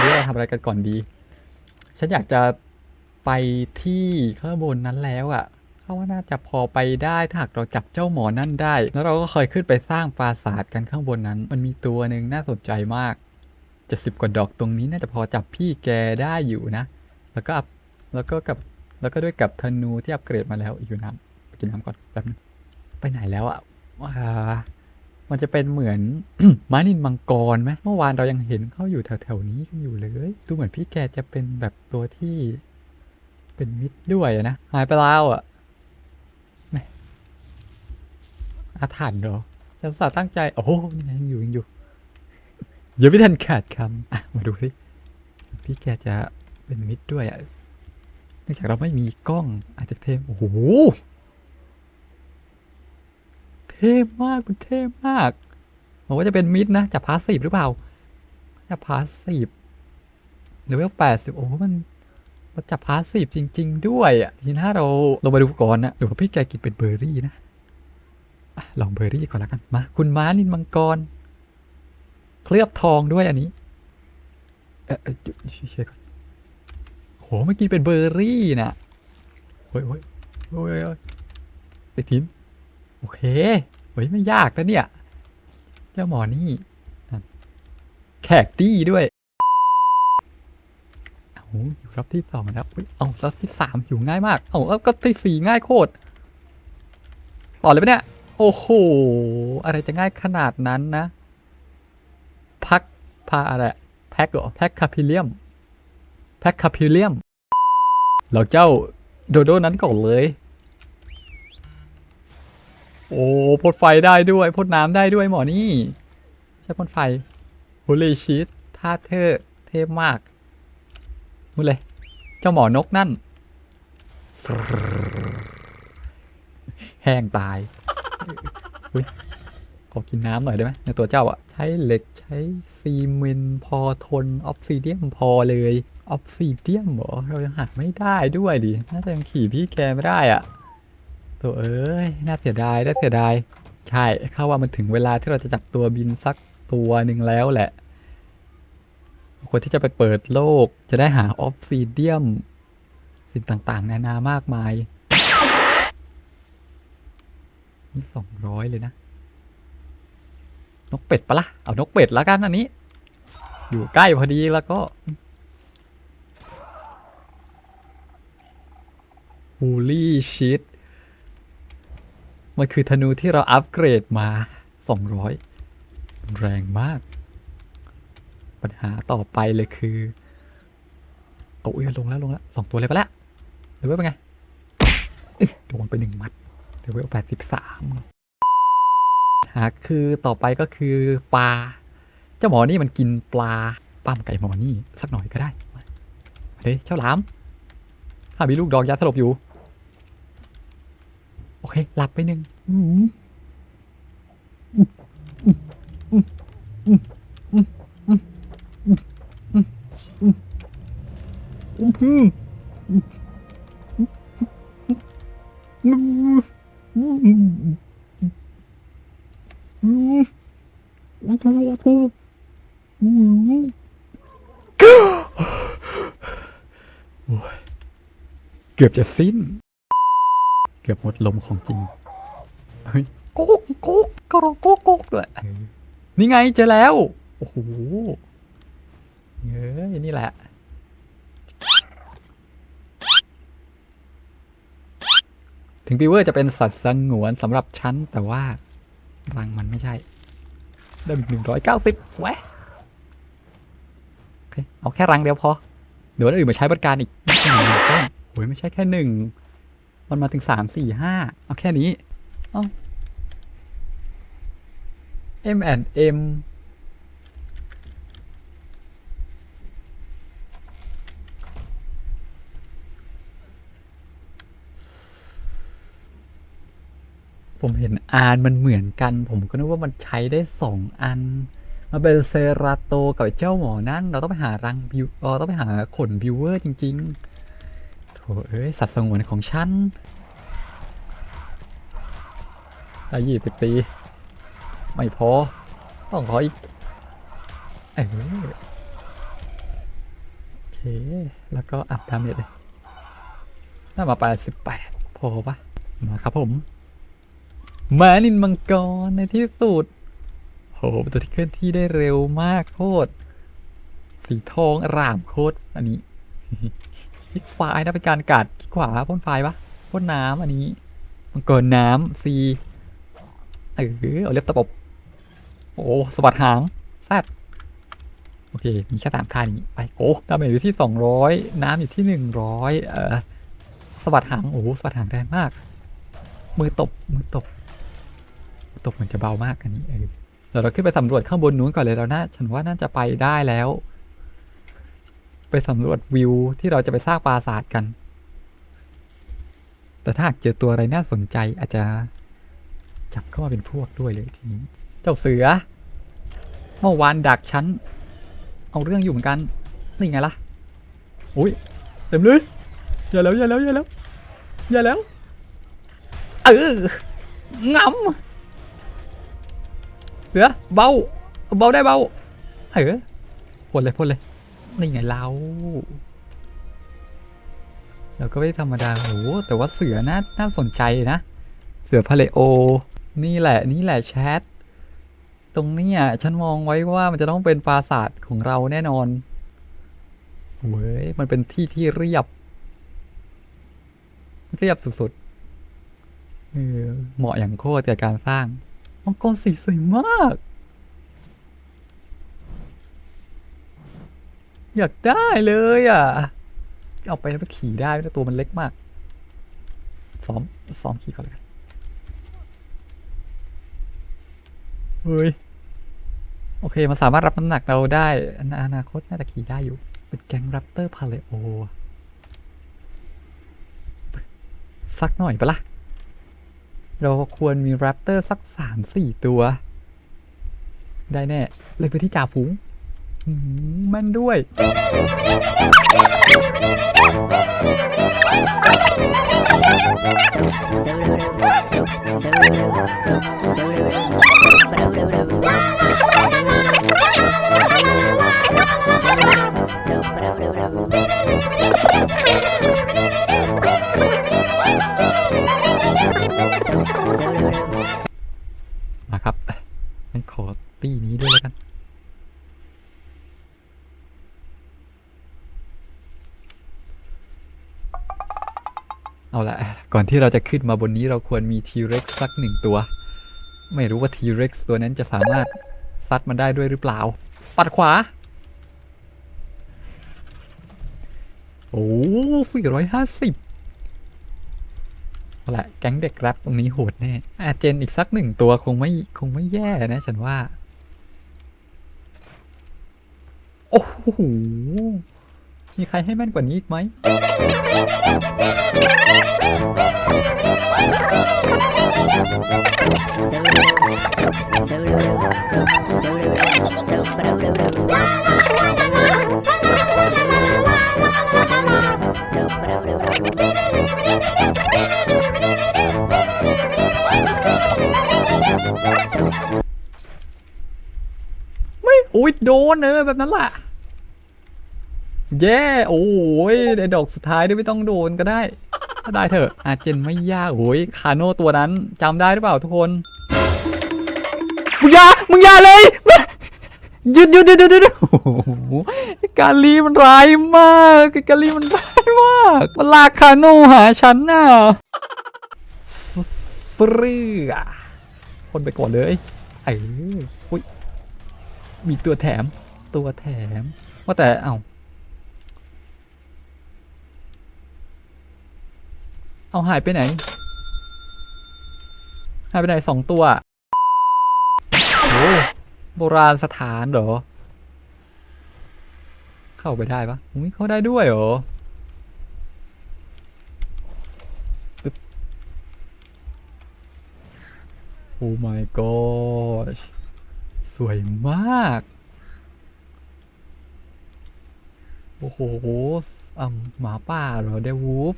วันนี้เราทำอะไรกันก่อนดี ฉันอยากจะไปที่ข้างบนนั้นแล้วอะ่ะเขาว่าน่าจะพอไปได้ถ้าหากเราจับเจ้าหมอนั่นได้ แล้วเราก็เคยขึ้นไปสร้างปราสาทกันข้างบนนั้น มันมีตัวหนึ่งน่าสนใจมากจะสิบกว่าดอกตรงนี้น่าจะพอจับพี่แกได้อยู่นะ แล้วก็แล้วก็กับแล้วก็ด้วยกับธนูที่อัปเกรดมาแล้วอยู่น้ำไปกินน้ำก่อนแป๊บนึงไปไหนแล้วอะ่ะว้า มันจะเป็นเหมือนม้านินมังกรไหมเมื่อวานเรายังเห็นเขาอยู่แถวๆนี้กันอยู่เลย ดูเหมือนพี่แกจะเป็นแบบตัวที่เป็นมิตรด้วยนะ หายไปแล้วอะแม่อาถรรพ์เหรอฉันสาตั้งใจ โอ้โหยังอยู่ยังอยู่อย่าไม่ทันขาดคำอะมาดูสิ พี่แกจะเป็นมิตรด้วยอะ เนื่องจากเราไม่มีกล้องอาจจะเทมโอ้โห ท่มากมันเท่มากบอกว่าจะเป็นมิตรนะ จะพาสซีฟหรือเปล่า จะพาสซีฟเลเวลแปดสิบโอ้โหมันมันจับพาสซีฟจริง ๆ ด้วยอะทีน่าเราลงมาดูก่อนนะดี๋ยวพี่แกกินเป็นเบอร์รี่นะลองเบอร์รี่ก่อนล้วกันมาคุณม้านินมังกร เคลือบทองด้วยอันนี้ เออเออจุเช็คก่อนโหไม่กินเป็นเบอร์รี่นะโอ้ยโอ้ยโอ้ยโอ้ยติดทิ้น โอเคเฮ้ยไม่ยากนะเนี่ย เจ้าหมอนี่ แขกตี้ด้วยโอ้ยอยู่รอบที่สองแล้วอุ๊ยเอารอบที่สามอยู่ง่ายมาก เอาแล้วก็ที่สี่ง่ายโคตร ต่อเลยปะเนี่ย โอ้โห อะไรจะง่ายขนาดนั้นนะ พักพาอะไร แพ็กเหรอ แพ็กคาพิเลียม แพ็กคาพิเลียม เราเจ้าโดโดนั้นก่อนเลย โอ้พ่นไฟได้ด้วยพ่นน้ำได้ด้วยหมอนี่ ใช่พ่นไฟโฮลีชิตท่าเธอเทพมากนู่นเลย เจ้าหมอนกนั่น แห้งตายขอกินน้ำหน่อยได้ไหมในตัวเจ้าอะใช้เหล็กใช้ซีเมนพอทนออฟซิเดียมพอเลยออฟซิเดียมเหรอเรายังหาไม่ได้ด้วยดิน่าจะยังขี่พี่แกไม่ได้อะ ตัวเอ้ย น่าเสียดาย น่าเสียดาย ใช่เข้าว่ามันถึงเวลาที่เราจะจับตัวบินสักตัวหนึ่งแล้วแหละ คนที่จะไปเปิดโลก จะได้หาออฟซิเดียม สิ่งต่างๆ นานามากมาย นี่สองร้อยเลยนะ นกเป็ดปะละ่ะ เอานกเป็ดแล้วกันอันนี้ อยู่ใกล้พอดีแล้วก็ฮูลี่ชิต มันคือธนูที่เราอัปเกรดมา 200 แรงมาก ปัญหาต่อไปเลยคือ เอาอุ้ยลงแล้วลงแล้วสองตัวเลยไปแล้วเดี๋ยวเป็นไงโดนไปหนึ่งมัดเดี๋ยวแปดสิบสามหาคือต่อไปก็คือปลา เจ้าหมอนี่มันกินปลาปั้มไก่หมอนี่สักหน่อยก็ได้มาเฮ้ยเจ้าหลามข้ามีลูกดอกยาสลบอยู่ โอเค หลับไปหนึ่งอืมเกือบจะสิ้น กือบหมดลมของจริงเฮ้ยโก๊กโก๊กก็ร้องโก๊กโก๊กด้วยนี่ไงเจอแล้วโอ้โหเฮ้ยนี่แหละถึงบีเวอร์จะเป็นสัตว์สงวนสำหรับฉันแต่ว่ารังมันไม่ใช่ ได้หนึ่งร้อยเก้าสิบสวยโอเคเอาแค่รังเดียวพอเดี๋ยววันอื่นมาใช้บริการอีกไม่ใช่หนึ่งก้อนโอ้ยไม่ใช่แค่หนึ่ง มันมาถึงสามสี่ห้าเอาแค่นี้ เอา M and M ผมเห็นอานมันเหมือนกัน ผมก็นึกว่ามันใช้ได้สองอัน มาเป็นเซราโตกับเจ้าหมอนั่น เราต้องไปหารังบิวเราต้องไปหาขนบิวเวอร์จริง ๆ เอ้ย สัตว์สงวนของฉันได้ยี่สิบสี่ไม่พอ ต้องขออีกเออเค แล้วก็อัพดาเมจเลยน่ามาไปสิบแปดพอปะมาครับผมมานินมังกรในที่สุดโหเป็นตัวที่เคลื่อนที่ได้เร็วมากโคตร สีทองอร่ามโคตร อันนี้ คลิกซ้ายนะเป็นการกัดคลิกขวาพ่นไฟปะพ่นน้ำอันนี้มังกรน้ำซีเออเอาเล็บตะปบโอ้สะบัดหางแซดโอเค มีแค่สามท่านี้ไปโอ้ดาเมจอยู่ที่สองร้อยน้ำอยู่ที่หนึ่งร้อยเออสะบัดหางโอ้สะบัดหางแรงมาก มือตบมือตบมือตบมันจะเบามากอันนี้เออเดี๋ยวเราขึ้นไปสำรวจข้างบนนู้นก่อนเลยเราน่าฉันว่าน่าจะไปได้แล้ว ไปสำรวจวิวที่เราจะไปสร้างปราสาทกัน แต่ถ้าหากเจอตัวอะไรน่าสนใจอาจจะจับเข้ามาเป็นพวกด้วยเลยทีนี้ เจ้าเสือ เมื่อวานดักฉัน เอาเรื่องอยู่เหมือนกัน นี่ไงล่ะ อุ้ยเต็มเลยอย่าแล้วอย่าแล้วอย่าแล้วอย่าแล้ว เอองำเสือเบา เบาได้เบา เออพ่นเลยพ่นเลย นี่ไงเราเราก็ไม่ธรรมดาโอ้แต่ว่าเสือน่าน่าสนใจนะ เสือพาเลโอ นี่แหละนี่แหละแชทตรงนี้ยฉันมองไว้ว่ามันจะต้องเป็นปราสาทของเราแน่นอนเว้ยมันเป็นที่ที่เรียบ เรียบสุดๆเออเหมาะอย่างโคตรกับการสร้างมังกรสีสวยมาก อยากได้เลยอะ เอาไปแล้วขี่ได้แต่ตัวมันเล็กมากซ้อมซ้อมขี่ก่อนเลยเฮ้ย โอเค มันสามารถรับน้ำหนักเราได้อนาอนาคตน่าจะขี่ได้อยู่ เป็นแก๊งแรปเตอร์พาเลโอสักหน่อยปะละ่ะ เราควรมีแรปเตอร์สักสามสี่ตัว ได้แน่ เลยไปที่จ่าฝูง แม่นด้วยม ที่เราจะขึ้นมาบนนี้เราควรมี T-Rex สักหนึ่งตัว ไม่รู้ว่า T-Rex ตัวนั้นจะสามารถซัดมันได้ด้วยหรือเปล่า ปัดขวา โอ้สี่ร้อยห้าสิบเอาละแก๊งเด็กแรปตรงนี้โหดแน่อาเจนอีกสักหนึ่งตัวคงไม่คงไม่แย่นะฉันว่า โอ้โห มีใครให้แม่นกว่านี้อีกไหม ไม่อุ้ยโดนเออแบบนั้นแหละ แย่โอ้ยในดอกสุดท้ายด้วยไม่ต้องโดนก็ได้ ถ้าได้เถอะอาเจนไม่ยากโอ้ยคาโน่ตัวนั้นจำได้หรือเปล่าทุกคน มึงอย่ามึงอย่าเลยหยุดหยุดหยุดหยุดหยุดโอ้โหกาลีมันร้ายมากกาลีมันร้ายมากมันลากคาโน่หาฉันน่ะเปรี้ยคนไปก่อนเลยเอออุ้ยมีตัวแถมตัวแถมว่าแต่เอ้า เอาหายไปไหน หายไปไหนสองตัวโอ้โบราณสถานเหรอ เข้าไปได้ปะอุ้ยเข้าได้ด้วยเหรอโอ้ my gosh สวยมาก โอ้โหอ่าหมาป่าเหรอเดวูฟ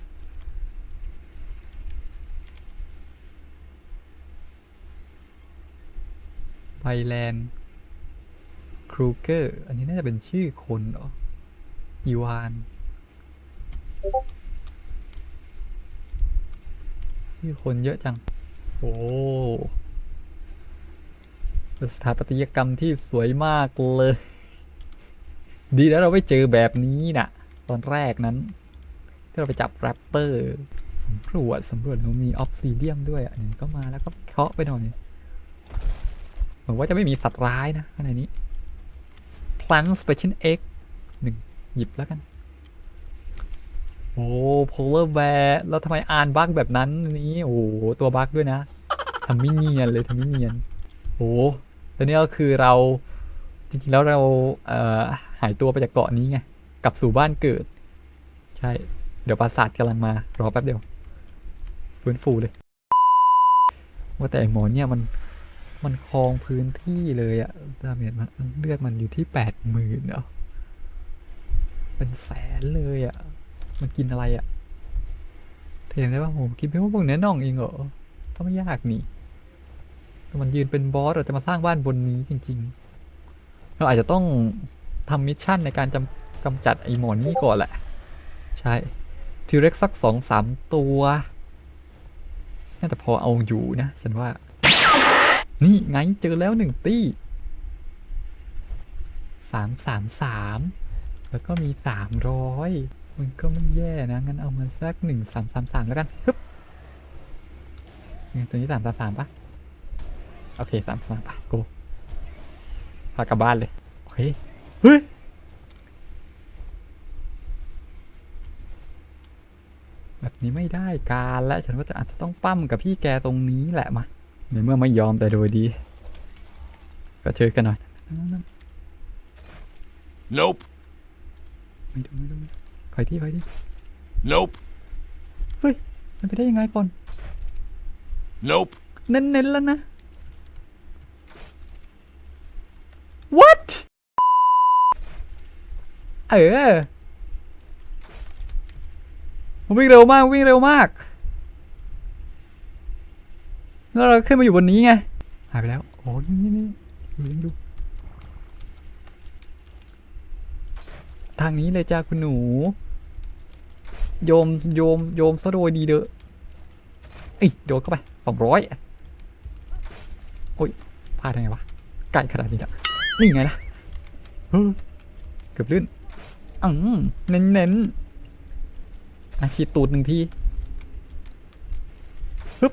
ไบแลนด์ครูเกอร์ อันนี้น่าจะเป็นชื่อคนเหรออีวานที่อคนเยอะจัง โอ้สถาปัตยกรรมที่สวยมากเลย ดีแล้วเราไม่เจอแบบนี้น่ะ ตอนแรกนั้น ที่เราไปจับแรปเตอร์สำรวจสำรวจมีออฟซิเดียมด้วยอะนี่ก็มาแล้วก็เคาะไปหน่อย หวังว่าจะไม่มีสัตว์ร้ายนะข้างในนี้ Plant Special Egg หนึ่งหยิบแล้วกัน โอ้ polar bear แล้วทำไมอ่านบั๊กแบบนั้นนี่โอ้ตัวบั๊กด้วยนะทำไม่เนียนเลยทำไม่เนียนโอ้แล้วนี่ก็คือเราจริงๆแล้วเราเอ่อหายตัวไปจากเกาะนี้ไงกลับสู่บ้านเกิด ใช่ เดี๋ยวปราสาทกำลังมารอแป๊บเดียวฟื้นฟูเลย ว่าแต่หมอเนี่ยมัน มันครองพื้นที่เลยอะดาเมจมันเลือดมันอยู่ที่แปดหมื่นเนาะเป็นแสนเลยอะมันกินอะไรอะเห็นได้ว่าโหกินเพียงพวกเนื้อน่องเองเหรอก็ไม่ยากนี่แต่มันยืนเป็นบอสเราจะมาสร้างบ้านบนนี้จริง ๆ เราอาจจะต้องทำมิชชั่นในการจำกำจัดไอ้หมอนี่ก่อนแหละ ใช่ทีเร็กสักสองสามตัว น่าจะพอเอาอยู่นะ ฉันว่า นี่ไงเจอแล้วหนึ่งตี้สามสามสามแล้วก็มีสามร้อยมันก็ไม่แย่นะ งั้นเอามาสักหนึ่งสามสามสามแล้วกันฮึบตัวนี้สามสามสามปะโอเคสามสามปะโกพากลับบ้านเลย โอเค เฮ้ยแบบนี้ไม่ได้การและฉันว่าจะอาจจะต้องปั้มกับพี่แกตรงนี้แหละมา ในเมื่อไม่ยอมแต่โดยดี ก็เจอกันหน่อย Nope. ไม่ดูไม่ดูคอยที่คอยที่ Nope. มันไปได้ยังไงก่อน Nope. เน้นๆแล้วนะ what เออมันวิ่งเร็วมากวิ่งเร็วมาก แล้วเราขึ้นมาอยู่บนนี้ไงหายไปแล้วโอ้ยนี่นี่ดูดูทางนี้เลยจ้าคุณหนู โยมโยมโยมซะโดยดีเด้อเอ้ยโดนเข้าไปสองร้อยโอ้ยพลาดได้ไงวะใกล้ขนาดนี้แล้วนี่ไงล่ะเฮ้ยเกือบลื่นอืมเน้นเน้นๆอาชีตูดหนึ่งทีปึ๊บ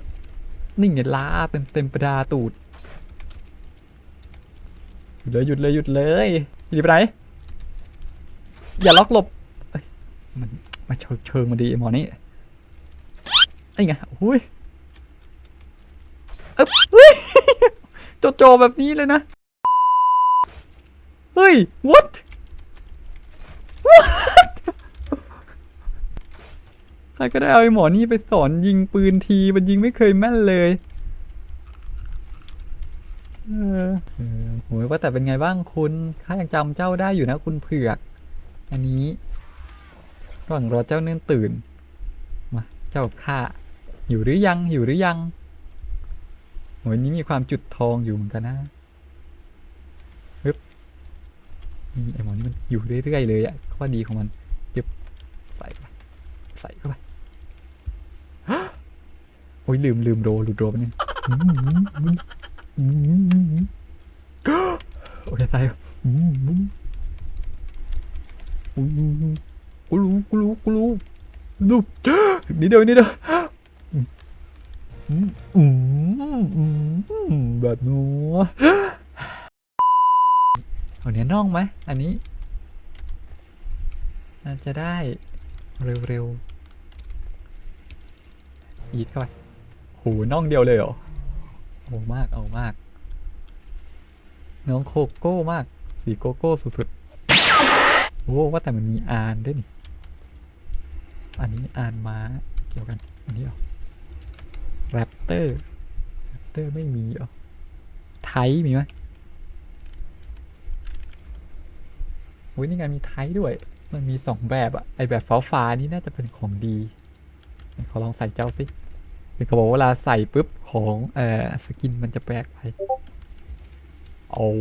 นี่ไงล้าเต็มเต็มประดาตูดหยุดเลยหยุดเลยหยุดเลยหยุดไปไหนอย่าล็อกหลบเอ้ยมันมาเชิงเชิงมาดีหมอนี่ไอ้ไงอุ้ยเอ้ยเฮ้ยโจโจแบบนี้เลยนะ เฮ้ย what ใครก็ได้เอาไอ้หมอนี่ไปสอนยิงปืนที มันยิงไม่เคยแม่นเลย เออโหยว่าแต่เป็นไงบ้างคุณข้ายังจำเจ้าได้อยู่นะคุณเผือก อันนี้ระหว่างรอเจ้าเนื่นตื่น มา เจ้าข้าอยู่หรือยังอยู่หรือยังโหยนี้มีความจุดทองอยู่เหมือนกันนะปึ๊บนี่ไอหมอนี่มันอยู่เรื่อยๆเลยอะข้อดีของมันจึบใส่ไปใส่เข้าไป อ้ยลืมลืมโดหลืมโดไปเนี่ยโอเคใส่อืมอืมกูรู้กูรู้กูรู้ดูนิดเดียวนิดเดียวอืมอืมอืมอืมแบบนัวเอาเนื้อน่องไหมอันนี้น่าจะได้เร็วๆยีดเข้าไป หูน่องเดียวเลยเหรอโอ้มากเอามาก น้องโคโก้มาก สีโกโก้สุดๆ โอ้ว่าแต่มันมีอานด้วยนี่ อันนี้อานม้าเกี่ยวกัน อันนี้เหรอแรปเตอร์แรปเตอร์ไม่มีเหรอ ไทยมีไหมโอ้ยนี่ไงมีไทยด้วย มันมีสองแบบอะไอแบบฟ้าฟ้านี่น่าจะเป็นของดี ขอลองใส่เจ้าสิ เห็นเขาบอกเวลาใส่ปุ๊บของเอ่อสกินมันจะแปลกไปโอ้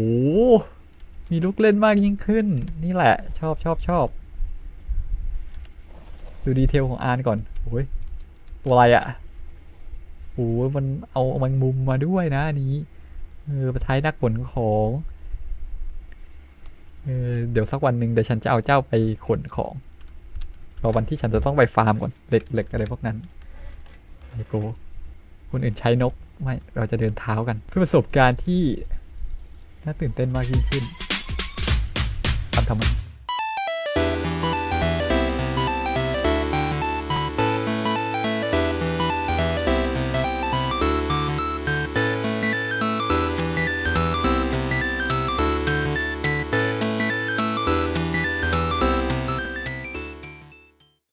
มีลูกเล่นมากยิ่งขึ้น นี่แหละ ชอบชอบชอบดูดีเทลของอานก่อนโอ้ยตัวอะไรอะ่ะโอ้มันเอาแมงมุมมาด้วยนะนี้เออประท้ายนักขนของเออเดี๋ยวสักวันหนึ่งเดี๋ยวฉันจะเอาเจ้าไปขนของรอวันที่ฉันจะต้องไปฟาร์มก่อนเหล็กเหล็กอะไรพวกนั้น ไอโกคนอื่นใช้นก ไม่ เราจะเดินเท้ากัน เพื่อประสบการณ์ที่ น่าตื่นเต้นมากยิ่งขึ้นทำทำไม